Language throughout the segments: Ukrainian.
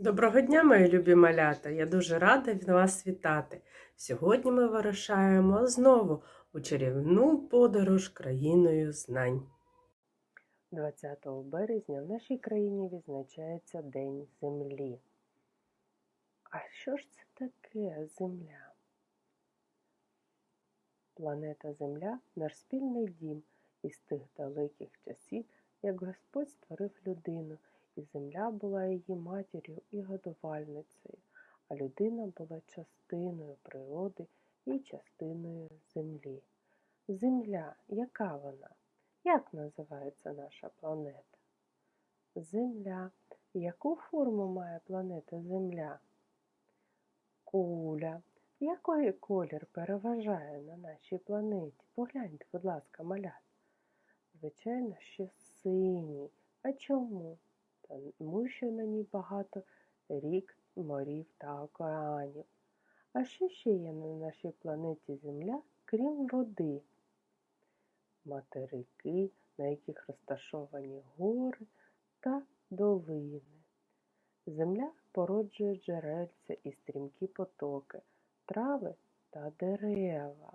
Доброго дня, мої любі малята! Я дуже рада від вас вітати. Сьогодні ми вирушаємо знову у чарівну подорож країною знань. 20 березня в нашій країні відзначається День Землі. А що ж це таке Земля? Планета Земля наш спільний дім із тих далеких часів, як Господь створив людину і земля була її матір'ю і годувальницею, а людина була частиною природи і частиною землі. Земля, яка вона? Як називається наша планета? Земля. Яку форму має планета Земля? Куля. Який колір переважає на нашій планеті? Погляньте, будь ласка, малят. Звичайно, що синій. А чому? Тому що на ній багато рік, морів та океанів. А що ще є на нашій планеті Земля, крім води? Материки, на яких розташовані гори та долини. Земля породжує джерельця і стрімкі потоки, трави та дерева.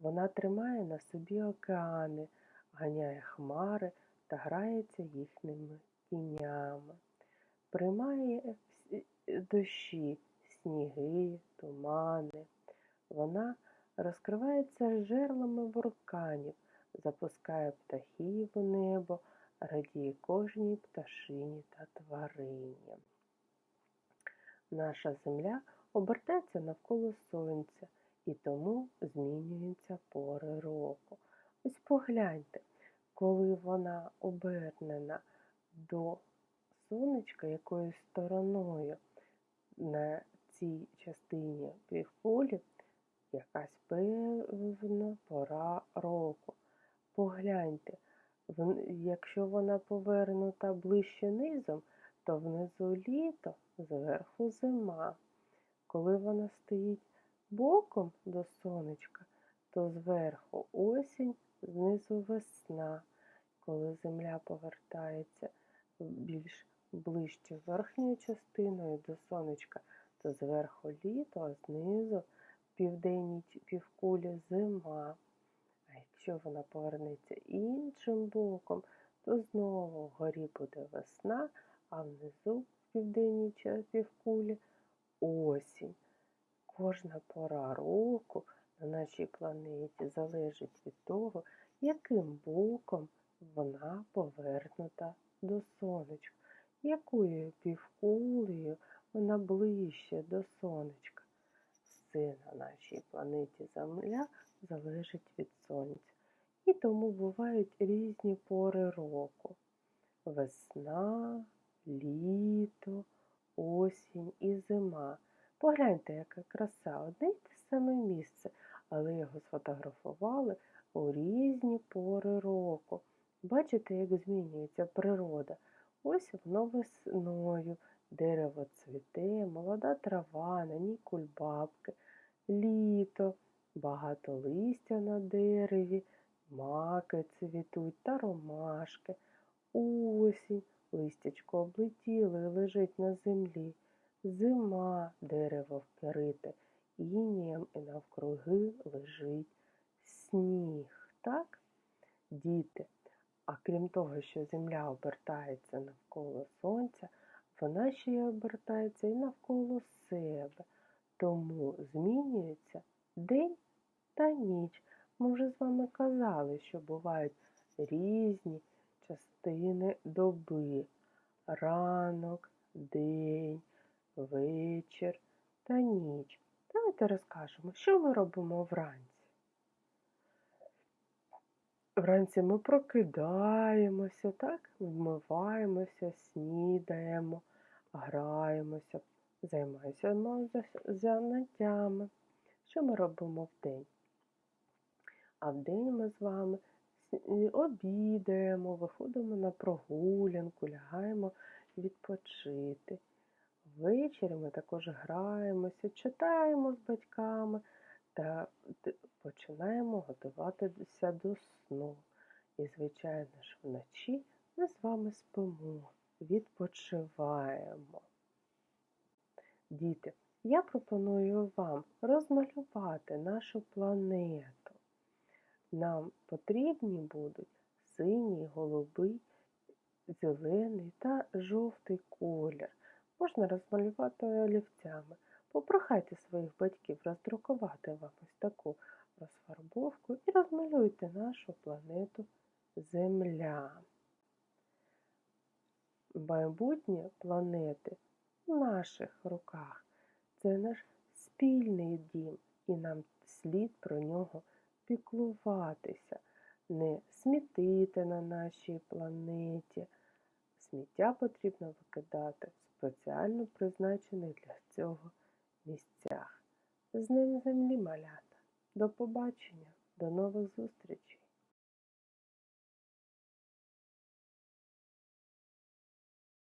Вона тримає на собі океани, ганяє хмари та грається їхніми тінями, приймає дощі, сніги, тумани. Вона розкривається жерлами вулканів, запускає птахів у небо, радіє кожній пташині та тварині. Наша земля обертається навколо сонця і тому змінюються пори року. Ось погляньте, коли вона обернена до сонечка якоюсь стороною на цій частині півкулі якась певна пора року. Погляньте, якщо вона повернута ближче низом, то внизу літо, зверху зима. Коли вона стоїть боком до сонечка, то зверху осінь, знизу весна. Коли земля повертається більш ближче верхньою частиною до сонечка, то зверху літо, а знизу в південній півкулі зима. А якщо вона повернеться іншим боком, то знову вгорі буде весна, а внизу в південній півкулі осінь. Кожна пора року на нашій планеті залежить від того, яким боком вона повернута до сонечка. Якою півкулею вона ближче до сонечка. Все на нашій планеті Земля залежить від сонця. І тому бувають різні пори року. Весна, літо, осінь і зима. Погляньте, яка краса, одне й те саме місце, але його сфотографували у різні пори року. Бачите, як змінюється природа. Ось воно весною, дерево цвіте, молода трава, на ній кульбабки, літо, багато листя на дереві, маки цвітуть та ромашки, осінь, листячко облетіло і лежить на землі, зима, дерево вкрите, інєм і навкруги лежить сніг. Так, діти? А крім того, що Земля обертається навколо Сонця, вона ще й обертається і навколо себе. Тому змінюється день та ніч. Ми вже з вами казали, що бувають різні частини доби. Ранок, день, вечір та ніч. Давайте розкажемо, що ми робимо вранці. Вранці ми прокидаємося, так, вмиваємося, снідаємо, граємося, займаємося заняттями. Що ми робимо вдень? А вдень ми з вами обідаємо, виходимо на прогулянку, лягаємо відпочити. Ввечері ми також граємося, читаємо з батьками та починаємо готуватися до сну. І, звичайно ж, вночі ми з вами спимо, відпочиваємо. Діти, я пропоную вам розмалювати нашу планету. Нам потрібні будуть синій, голубий, зелений та жовтий колір. Можна розмалювати олівцями. Попрохайте своїх батьків роздрукувати вам ось таку розфарбовку і розмалюйте нашу планету Земля. Майбутнє планети в наших руках. Це наш спільний дім, і нам слід про нього піклуватися, не смітити на нашій планеті. Сміття потрібно викидати спеціально призначених для цього місцях. З ним землі малята. До побачення, до нових зустрічей!